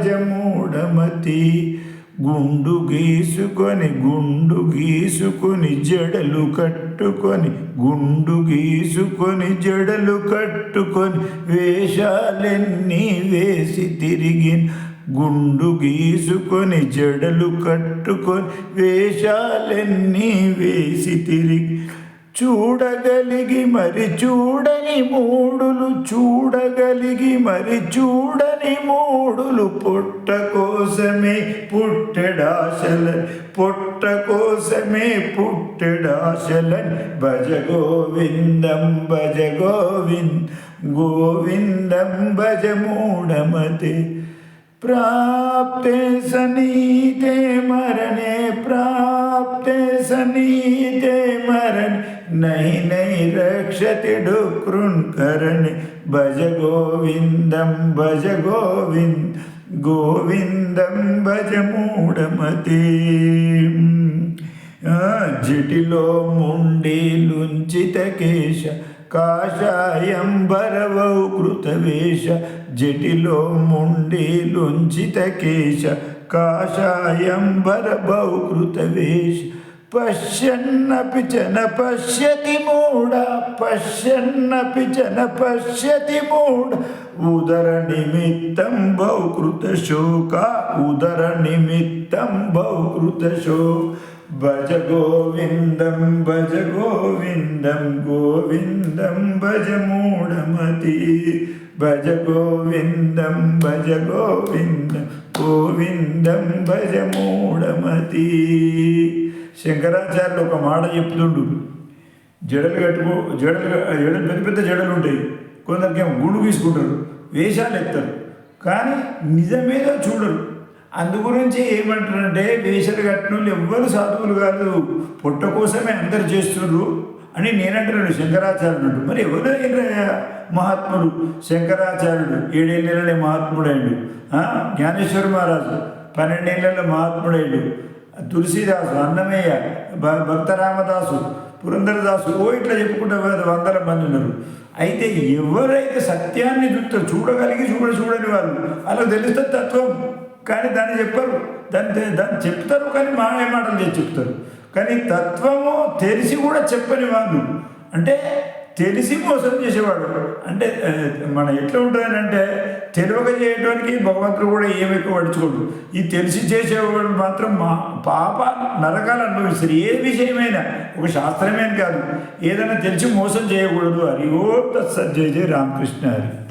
దంబజమూఢమతి గుండు గీసుకొని గుండు గీసుకొని జడలు కట్టుకొని గుండు గీసుకొని జడలు కట్టుకొని వేషాలెన్నీ వేసి తిరిగి గుండు గీసుకొని జడలు కట్టుకొని వేషాలెన్నీ వేసి తిరిగి చూడగలిగి మరి చూడని మూడులు చూడగలిగి మరి చూడని మూడులు పుట్ట కోసమే పుట్టెడాశలన్ పుట్ట కోసమే పుట్టెడాశలన్ భజ గోవిందం భజ గోవింద్ గోవిందం భజ మూఢమతి. ప్రాప్తే సనీతే మరణే ప్రాప్తే సనీ नहीं नहीं रक्षति डुक्रुन् करणे भज गोविन्दं भज गोविन्द गोविन्दं भज मूढमते జటిలో ముండీలుంచిత కేశ కాషాయం భరవౌ కృతవేష జటిలో ముండీలుంచిత కేశ కాషాయం భరవౌ కృతవేష పశ్యన్నపి జన పశ్యతి మూఢ పశ్యన్నపి జన పశ్యతి మూఢ. ఉదర నిమిత్తం బహుకృత శోక ఉదర నిమిత్తం బహుకృత శోక. భజ గోవిందం భజ గోవిందం గోవిందం భజ మూఢమతి. భజ గోవిందం భజ గోవిందం గోవిందం భజ మూఢమతి. శంకరాచార్యులు ఒక మాట చెప్తుండు. జడలు కట్టుకో జడలు జడలు పెద్ద పెద్ద జడలు ఉంటాయి. కొందరికేమో గుండు తీసుకుంటారు వేషాలు ఎత్తారు. కానీ నిజమేదో చూడరు. అందు గురించి ఏమంటారంటే వేషాలు కట్టిన వాళ్ళు ఎవ్వరు సాధువులు కాదు. పొట్ట కోసమే అందరు చేస్తున్నారు అని నేనంటున్నాడు శంకరాచార్యుడు మరి ఎవరు మహాత్ముడు శంకరాచార్యుడు ఏడేళ్ళనే మహాత్ముడైండు. జ్ఞానేశ్వర మహారాజు పన్నెండేళ్ళలో మహాత్ముడైండు. తులసీదాసు అన్నమయ్య భ భక్తరామదాసు పురంధరదాసు ఓ ఇట్లా చెప్పుకుంటే వందల మంది ఉన్నారు. అయితే ఎవరైతే సత్యాన్ని చూస్తారు చూడగలిగి చూడ చూడని వాళ్ళు అలా తెలుస్తుంది తత్వం. కానీ దాన్ని చెప్పరు. దాన్ని దాన్ని చెప్తారు కానీ మానే మాటలు చెప్తారు. కానీ తత్వము తెలిసి కూడా చెప్పని వాళ్ళు. అంటే తెలిసి మోసం చేసేవాడు. అంటే మన ఎట్లా ఉంటుందంటే తెలియక చేయడానికి భగవంతుడు కూడా ఏమి ఎక్కువ పడుచుకోడు ఈ తెలిసి చేసేవాడు మాత్రం మా పాప నరకాలు అనుభవిస్తారు. ఏ విషయమైనా ఒక శాస్త్రమేం కాదు. ఏదైనా తెలిసి మోసం చేయకూడదు. హరి ఓ తత్సత్ జయ జయ రామకృష్ణ హరి.